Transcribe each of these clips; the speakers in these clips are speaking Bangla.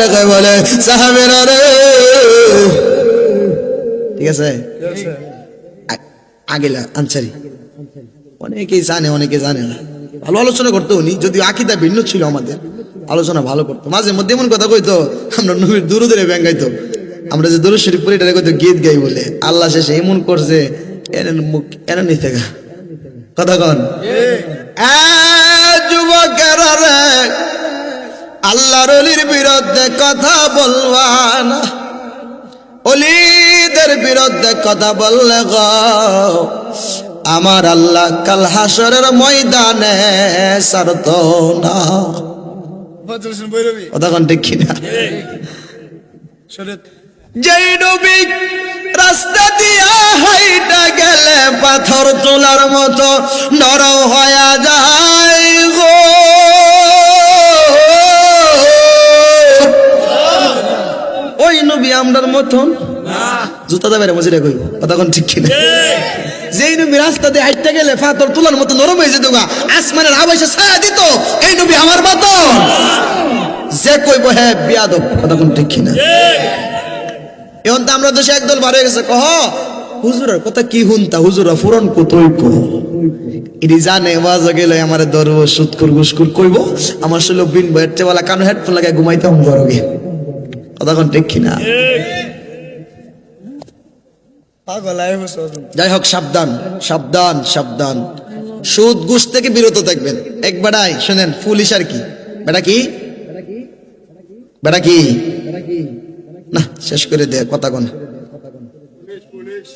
দেখায় বলে, সাহাবেরা ঠিক আছে? আগেলা, আনসারি। অনেকেই জানে, অনেকে জানে না। ভালো আলোচনা করতো উনি, যদিও আকিদা ভিন্ন ছিল আমাদের। আলোচনা ভালো করতো। মাঝে মধ্যে এমন কথা কইতো, আমরা নবীর দূর দূরে ব্যাঙ্গাইতো। আমরা যে দূর শরীফ পড়ি এটা কইতো গীত গাই বলে। আল্লাহ শেষে এমন করছে, এনে মুখ, এনে নিতে কথা কন। যুবকেরা আল্লাহর অলির বিরুদ্ধে কথা বলবা না। অলিদের বিরুদ্ধে কথা বললে গ আমার আল্লাহ কাল হাসরের ময়দানে সারত না। কথা ঠিক কিনা? যেই নবী রাস্তা দিয়া হাইটা গেলে পাথর তোলার মতো নরম হয়ে যায় গো। মতন জুতা মজিরা কথা কোন ঠিক কিনা? যেই নবী রাস্তা দিয়ে হাইটতে গেলে পাথর তোলার মতো নরম হয়ে যেত গা আসমানের আবাসে ছায়া দিত এই নবী আমার মতন যে কইব হ্যাঁ বিয়াদব কথা কোন ঠিক কিনা? এখন তো আমরা দেশে একদল বার হয়ে গেছে কহ হুজুরের কথা কি হুনতা? হুজুরা ফুরন কতই কো? ইনি জানে ওয়াজ গেলে আমার দরব সুৎকুর গুসকুর কইব। আমার শুলো বিন বয়ারতে বলা কানো হেডফোন লাগাই ঘুমাইতাম গরগে কথা কোন ঠিক কিনা? যাই হোক সাবধান সাবধান সাবধান। সুদ, ঘুষ থেকে বিরত থাকবেন। এক বেড়াই শোনেন, পুলিশ আর কি? বেটা কি? বেটা কি? না, শেষ করে দে, কথা কোন।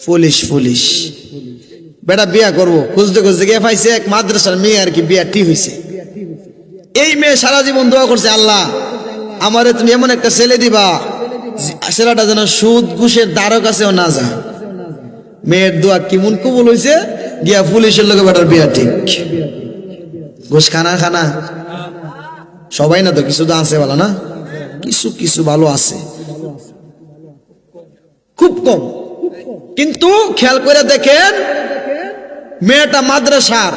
Police police. বেটা, বিয়া করব। খুঁজতে খুঁজতে গিয়ে পাইছে এক মাদ্রাসার মেয়ে আর কি বিয়া ঠিক হয়েছে এই মেয়ে সারা জীবন দোয়া করছে, আল্লাহ, আমারে তুমি এমন একটা ছেলে দিবা ছেলেটা যেন সুদ, ঘুষের দ্বারক কাছেও না যায়। মেয়ের দোয়া কেমন কবুল হয়েছে গিয়া পুলিশের লোকে বেটার বিয়া ঠিক। ঘুষ খানা খানা। সবাই না তো কিছু তো আছে ভালো না? কিছু কিছু ভালো আছে। খুব কম। কিন্তু খেয়াল করে দেখেন, মেয়েটা মাদ্রাসার।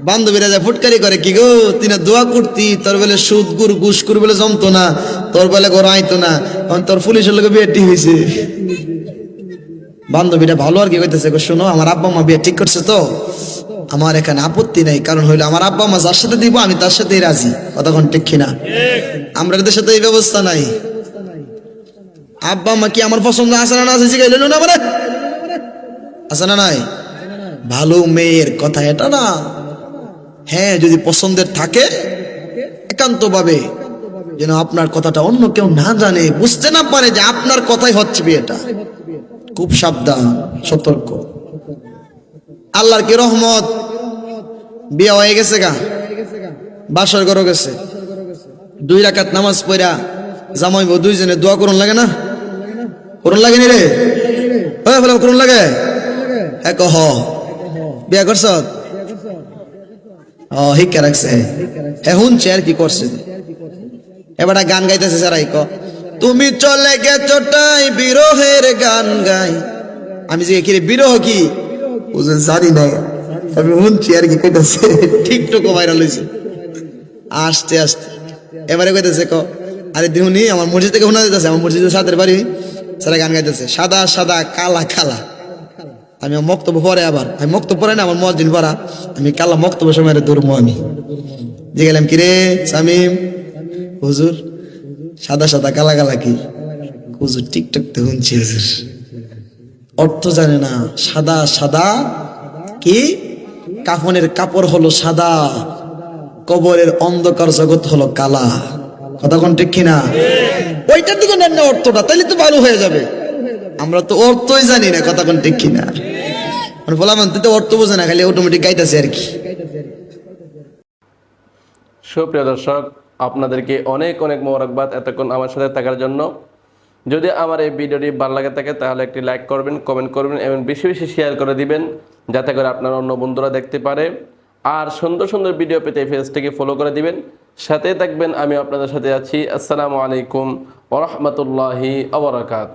বান্ধবীরা যায় ফুটকারি করে কি গো, তিনা দোয়া করতি, তোর বেলে সুদ গুর করে বলে জমতো না, তোর বেলে ঘর আইতো না তোর পুলিশের লোকে বিয়ে ঠিক হয়েছে বান্ধবীটা ভালো আর কি কইতেছে শোনো, আমার আব্বা মা বিয়ে ঠিক করছে তো, আমার এখানে আপত্তি নাই, কারণ হইল আমার আব্বা মা যার সাথে দিব আমি তার সাথেই রাজি কতক্ষণ ঠিক কিনা? আমরা এদের সাথে এই ব্যবস্থা নাই? আব্বা মা কি আমার পছন্দ আছে না আছে জিগাইল না মানে আছে না নাই? ভালো মেয়ের কথা এটা না। হ্যাঁ যদি পছন্দের থাকে একান্ত ভাবে যেন আপনার কথাটা অন্য কেউ না জানে, বুঝতে না পারে যে আপনার কথাই হচ্ছে বিয়েটা। খুব সাবধান, সতর্ক। আল্লাহর কি রহমত? বিয়ে হয়ে গেছে গা। বাসর ঘর গেছে। দুই রাকাত নামাজ পড়া, জামাইব দুইজনে দোয়া করুন লাগে না? করুন লাগে নি রে? হয়ে ফেলে করুন লাগে? হ্যাঁ কহ। বিয়া করছ? ও হিকা রাখছে। হ্যাঁ শুনছে আর কি করছে। এবার গান গাইতেছে সারাই ক। তুমি চলে গেছো টাই বিরহের গান গাই। আমি যে রে বিরহ কি? বুঝেন জানি না। আমি শুনছি আর কি কইতেছে। টিকটক ভাইরাল হয়েছে আস্তে আস্তে। এবারে কইতেছে ক, আরে দিহুনি, আমার মসজিদ থেকে শোনা যেতেছে আমার মসজিদের সাদের বাড়ি। সারা গান গাইতেছে, সাদা সাদা, কালা কালা। আমি মক্তব্য পরে আবার। আমি মক্তব্য পরে না, আমার মসজিদ পড়া। আমি কালা মক্তব্য সময় দৌড়মো আমি। যে গেলাম কিরে, সামিম? হুজুর সাদা সাদা কালা কালা কি হুজুর টিকটক তো শুনছি হুজুর। অর্থ জানে না, সাদা সাদা কি? কাফনের কাপড় হলো সাদা, কবরের অন্ধকার জগৎ হলো কালা। কথা কোন ঠিক কিনা? ওইটার দিকে নেন না অর্থটা, তাইলে তো ভালো হয়ে যাবে। আমরা তো অর্থই জানি না, কথা কোন ঠিক কিনা। মানে বললাম তুই তো অর্থ বোঝে না, খালি অটোমেটিক গাইতেছে আর কি। সুপ্রিয় দর্শক আপনাদেরকে অনেক অনেক মোবারকবাদ এতক্ষণ আমার সাথে থাকার জন্য। যদি আমার এই ভিডিওটি ভালো লাগে থাকে, তাহলে একটি লাইক করবেন, কমেন্ট করবেন এবং বেশি বেশি শেয়ার করে দিবেন, যাতে করে আপনার অন্য বন্ধুরা দেখতে পারে। আর সুন্দর সুন্দর ভিডিও পেতে ফেসটিকে ফলো করে দিবেন। সাথে থাকবেন, আমি আপনাদের সাথে আছি। আসসালামু আলাইকুম ওরহমতুল্লাহি আবরাকাত